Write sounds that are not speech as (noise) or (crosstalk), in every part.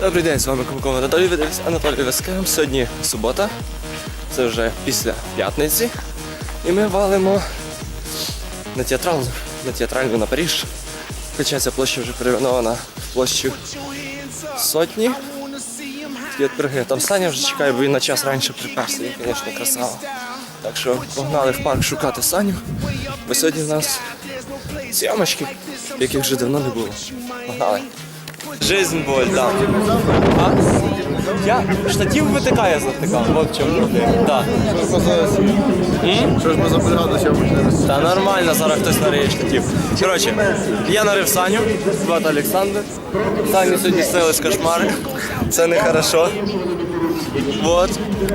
Добрий день, з вами Комком Анатолій Видавець, Анатолій Вескем. Сьогодні субота, це вже після п'ятниці. І ми валимо на театральну, на театральну на Паріж. Хоча ця площа вже перейменована в площу сотні. Такі. Там Саня вже чекає, бо він на час раніше приперся, він, звісно, красава. Так що погнали в парк шукати Саню, бо сьогодні в нас зйомочки, яких вже давно не було. Погнали. Жизнь боль, да. Я штатив витикає затикав, от чому проблема. Да. Що ж ми за бригаду ще почнемо? Та нормально, зараз хтось нариє штатив. Коротше, я нарив Саню, звати Олександр. Сані сьогодні снились кошмари. Це не хорошо. От,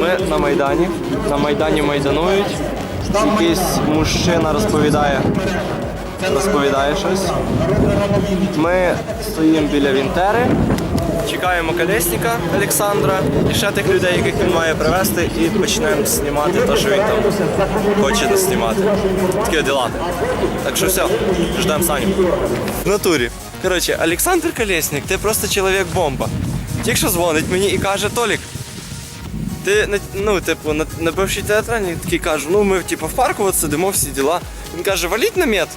ми на Майдані. На Майдані майданують. Якийсь мужчина розповідає. Розповідає щось. Ми стоїмо біля Вінтери, чекаємо колесника Олександра і ще тих людей, яких він має привезти, і почнемо знімати те, що він там хоче знімати. Такі діла. Так що все, ждемо Саню. В натурі. Коротше, Олександр Колесник, ти просто чоловік-бомба. Тільки що дзвонить мені і каже, Толік, ти ну, типу, на, на бившій театральній такий кажу, ну ми типу в парку от сидимо, всі діла. Він каже, валіть намет.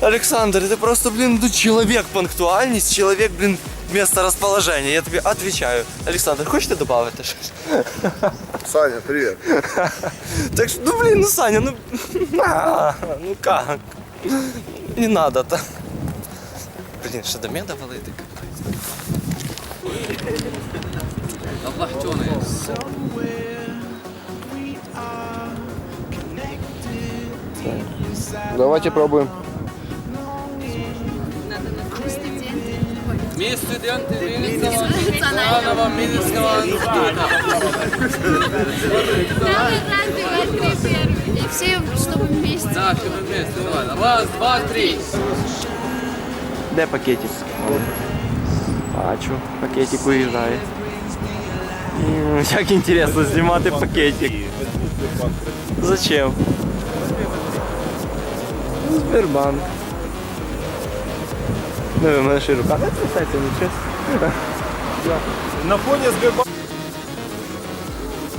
Александр, ты просто, блин, ну человек пунктуальность, человек, блин, место расположения. Я тебе отвечаю. Александр, хочете добавити щось? (laughs) Саня, привіт. (laughs) Так что, ну блин, ну Саня, ну, (laughs) а, ну как? Не надо так. Блин, що до мене валити? Давайте пробуем. Мы студенты Винницкого национального медицинского института. Давай танцы возьми первый. И все, чтобы вместе. Да, все мы вместе. Давай. Раз, два, три. Де пакетик? Бачу, пакетик уїжджає. М, Як інтересно знімати пакетик. Зачем? Сбербанк. Ну, (laughs) у мене ще й рука не трясеться, нічого. На фоні Сбербанк.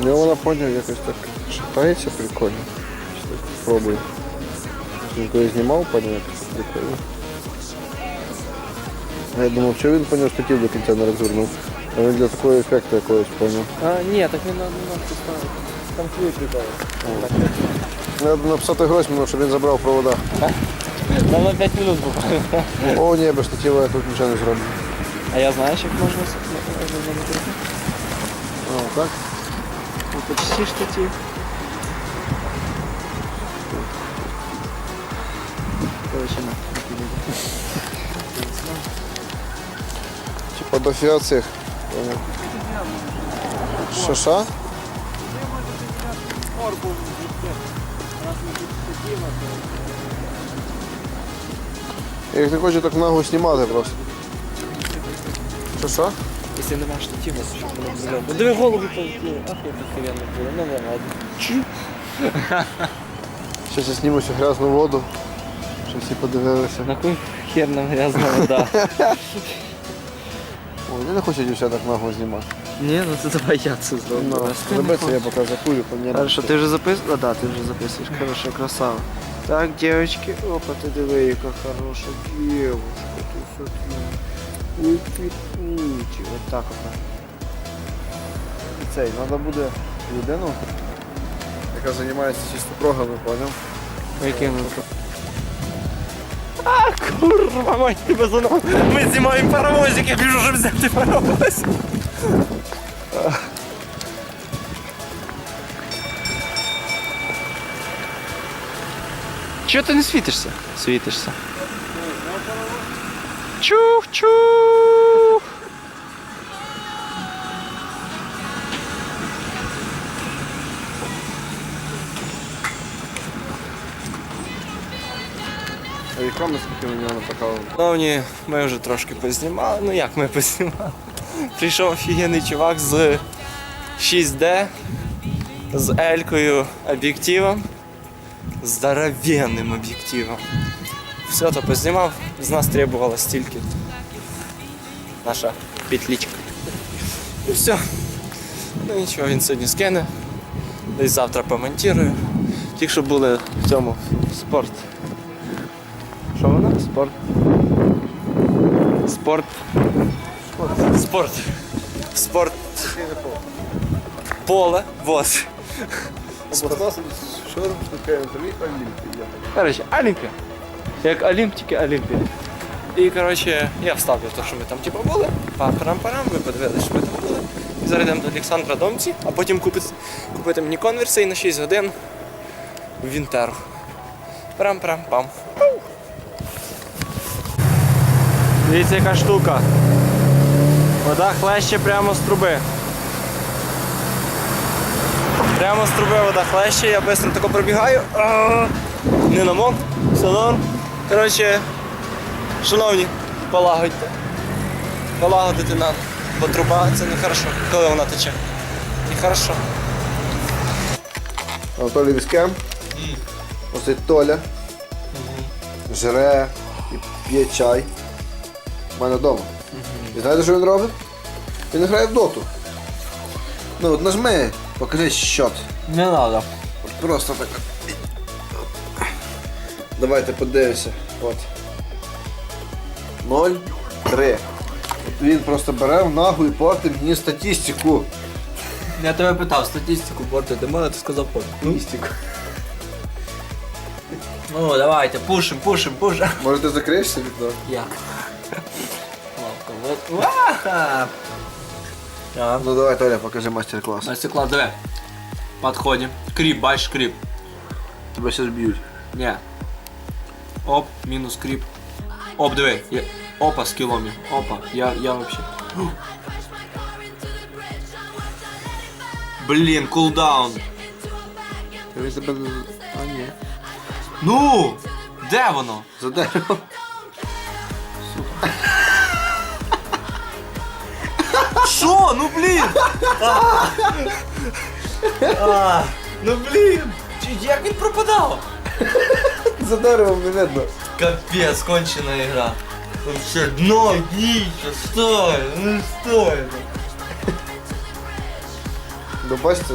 Я вона поняв, якось так шатається прикольно. Щось так Пробуй. Він коли знімав, поняв, якось прикольно. А Я думав, що він поняв, штатив до кінця не розвернув. А він для такого ефекту якогось поняв. А, ні, так він на нас поставив. Там ключ прикольно. Треба написати Гройсману, щоб він забрав провода. Там на 5 минут буквально. О, (laughs) ні, без штатива я тут нічого не зроблю. А я знаю, як можна замінити. О, так? Ну, почти штатив. Короче, на. Типа дофіга цих. Поняв. Що, що? Я їх не хочу так нагло знімати просто. Що, що? Якщо нема штатива, то щоб воно взяв. Ну диви голову полетіли. Ах, як охуєнно було. Ну ладно. Зараз я зніму цю грязну воду, щоб всі подивилися. Нахуй хер нам грязна вода. (laughs) Ой, я не хочу дівчат так нагло знімати. Ні, ну це давай я це зроблю. Ну, Зробиться я поки закурю, по мені. Хорошо, ти вже записував? Да, ти вже записуєш. Хорошо, красава. Так, девочки, опа, ти диви, яка хороша девушка. Ти смотри. Ой, квітничі. От так от. Цей, треба буде людину, яка займається чисто прогами, поняв? Яким? А, курва, мать тебе за ногу. Ми знімаємо паровозик, я біжу, щоб взяти паровоз. Чого ти не світишся? Світишся. Чух-чух. А реклами скільки на нього напакали? Шановні, ми вже трошки познімали. Ну як ми познімали? (laughs) Прийшов офігенний чувак з 6D, з елькою об'єктивом, здоровенним об'єктивом. Все то познімав, з нас требувалось тільки наша петличка. І все. Ну нічого, він сьогодні скине. Десь завтра помонтірую. Ті, що були в цьому спорт. Що воно? Спорт. Спорт. Спорт. Спорт. Поле. Вот. Штукаємо, тобі Олімпія. Короче, Олімпія. Як Олімп, тільки Олімпія. І коротше, я вставлю те, що ми там типу були. Парам-парам, ви подивилися, що ми там були. І зараз йдемо до Олександра Домці, а потім купити, купити мені конверси і на 6 годин в Вінтеру. Парам-парам-пам. Дивіться, яка штука. Вода хлеще прямо з труби. Прямо з труби вода хлеще, я швидко тако пробігаю. Не намок, все норм. Коротше, шановні, полагодьте. Полагодити нам. Бо труба це не хорошо, коли вона тече. Не хорошо. Анатолій Віскем. Оце Толя. Жре і п'є чай. У мене вдома. І знаєте, що він робить? Він грає в доту. Ну от нажми, покажи щот. Не. От просто так. Давайте подивимося. От. 0, 3. От він просто бере в нагу і портить мені статистику. Я тебе питав, статистику портити можна, ти сказав порт. Статистику. Ну, давайте, пушим, пушим, пушим. Може ти закриєшся вікно? Як? Лавка, вот. Ваха! Так. Ну давай, Толя, покажи майстер-клас. На стекло, давай. Подходим. Кріп, бачиш кріп. Тебе зараз б'ють. Ні. Оп, мінус кріп. Оп, диви. Я... Опа, з кіломі. Опа, я, я вообще. Блін, кулдаун. Він тебе. А ні. Ну! Де воно? За дерево. Що? Ну блін! А! А! Ну блін! Чи- Як він пропадав? За деревом не видно. Капец, конченая игра. Вообще дно, дичь, стой, ну стой. Ну бачите,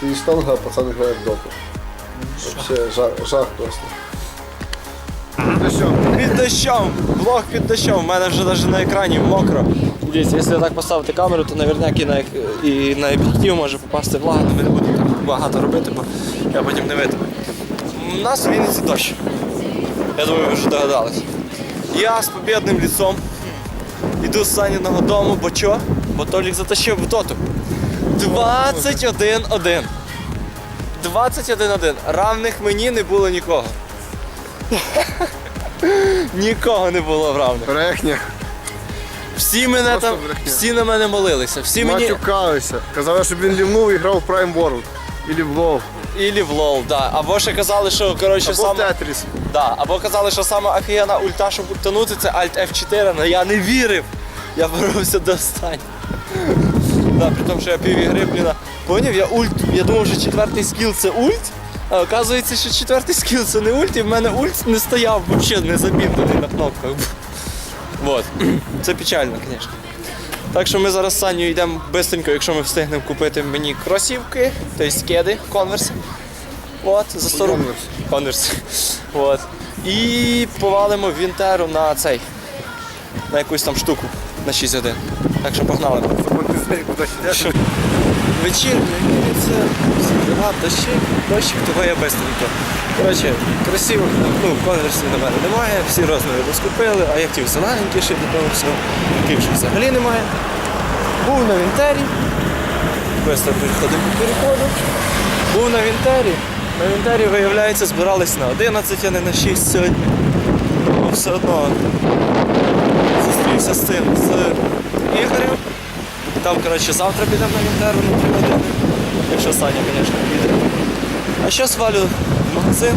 ти штанга, а пацан грає в доту. Вообще жах, жах просто. Ну що? Під дощом, блог під дощом, у мене вже навіть на екрані мокро. Дивіться, якщо так поставити камеру, то наверняк і на, і на об'єктив може попасти влага, але ми не будемо так багато робити, бо я потім не витримаю. У нас в Вінниці дощ. Я думаю, ви вже догадались. Я з побідним ліцом йду з Саніного дому, бо чо? Бо Толік затащив в доту. 21-1. 21-1. Равних мені не було нікого. (laughs) Нікого не було в равних. Брехня. Всі мене Просто там, брехня. всі на мене молилися. Всі мені. Матюкалися. Казали, щоб він лівнув і грав в Prime World. Ілі в WoW. Ілі в лол, да. Або ще казали, що коротше Або в саме. Да. Або казали, що саме офігенна ульта, щоб утонути, це Alt F4, але я не вірив. Я боровся до останнього. Да, при тому, що я пів ігри, блін, поняв, я ульт. Я думав, що четвертий скіл це ульт. А оказується, що четвертий скіл це не ульт, і в мене ульт не стояв взагалі не забінений на кнопках. Вот. (clears throat) Це печально, звісно. Так що ми зараз з Саню йдемо швидко, якщо ми встигнемо купити мені кросівки, тобто кеди, конверси. От, за 100 рублів. Конверси. От. І повалимо в Вінтеру на цей. На якусь там штуку на 6 годин. Так що погнали. Вечірня, це а, дощик, дощик, того я бистренько. Коротше, красиво, ну, конверсів на мене немає, всі розміри розкупили, а я хотів зелененький ще до того всього. Ківших взагалі немає. Був на Вінтері. Бистро переходимо по переходу. Був на Вінтері. На Вінтері, виявляється, збирались на 11, а не на 6 сьогодні. Ну, все одно зустрівся з цим, з Ігорем. Там, коротше, завтра підемо на Вінтеру на 3 години. Якщо Саня, звісно, піде. А зараз валю в магазин,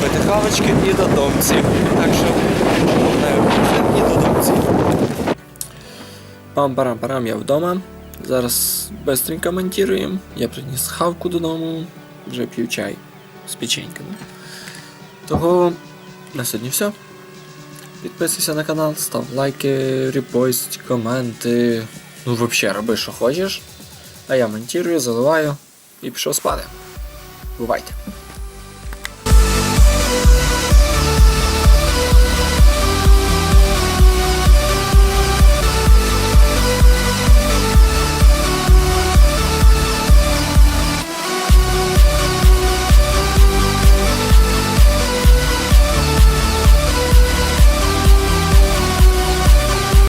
пити кавочки і додомці. Так що і додомці. Пам-парам-парам, я вдома. Зараз быстренько монтуємо. Я приніс хавку додому, вже п'ю чай з печеньками. Того на сьогодні все. Підписуйся на канал, став лайки, репост, коменти. Ну, взагалі, роби, що хочеш. А я монтирую, заливаю і пішов спати. Бувайте!